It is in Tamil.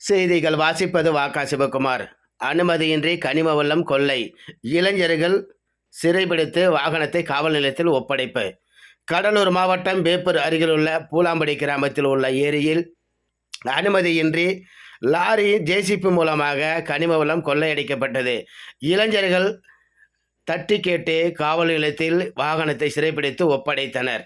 செய்திகள் வாசிப்பது வாக்கா சிவகுமார். அனுமதியின்றி கனிம வல்லம் கொள்ளை இளைஞர்கள் சிறைபிடித்து வாகனத்தை காவல் நிலையத்தில் ஒப்படைப்பு. கடலூர் மாவட்டம் வேப்பூர் அருகிலுள்ள பூலாம்படி கிராமத்தில் உள்ள ஏரியில் அனுமதியின்றி லாரி ஜேசிபி மூலமாக கனிம வளம் கொள்ளையடிக்கப்பட்டது. இளைஞர்கள் தட்டி கேட்டு காவல் நிலையத்தில் வாகனத்தை சிறைப்பிடித்து ஒப்படைத்தனர்.